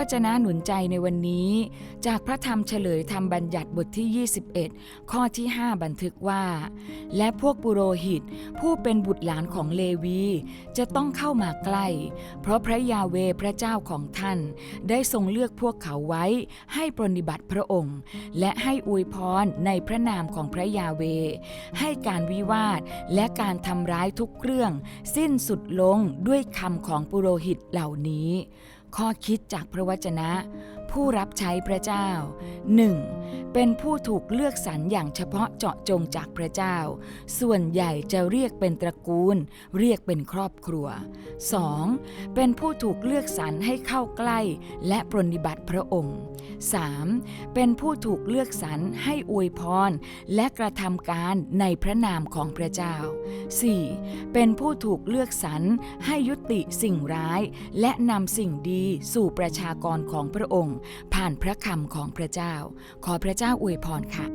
วจนะหนุนใจในวันนี้ จากพระธรรมเฉลยธรรมบัญญัติบทที่ 21 ข้อที่ 5 บันทึกว่า และพวกปุโรหิต ผู้เป็นบุตรหลานของเลวี จะต้องเข้ามาใกล้ เพราะพระยาเวพระเจ้าของท่าน ได้ทรงเลือกพวกเขาไว้ให้ปรนนิบัติพระองค์ และให้อวยพรในพระนามของพระยาเว ให้การวิวาทและการทำร้ายทุกเรื่อง สิ้นสุดลงด้วยคำของปุโรหิตเหล่านี้ ข้อคิดจากพระวจนะ ผู้รับใช้พระเจ้า 1. เป็นผู้ถูกเลือกสรรอย่างเฉพาะเจาะจงจากพระเจ้า ส่วนใหญ่จะเรียกเป็นตระกูล เรียกเป็นครอบครัว 2. เป็นผู้ถูกเลือกสรรให้เข้าใกล้และปรนนิบัติพระองค์ 3. เป็นผู้ถูกเลือกสรรให้อวยพร และกระทำการในพระนามของพระเจ้า 4. เป็นผู้ถูกเลือกสรรให้ยุติสิ่งร้าย และนำสิ่งดีสู่ประชากรของพระองค์ ผ่านพระคำของพระเจ้า ขอพระเจ้าอวยพรค่ะ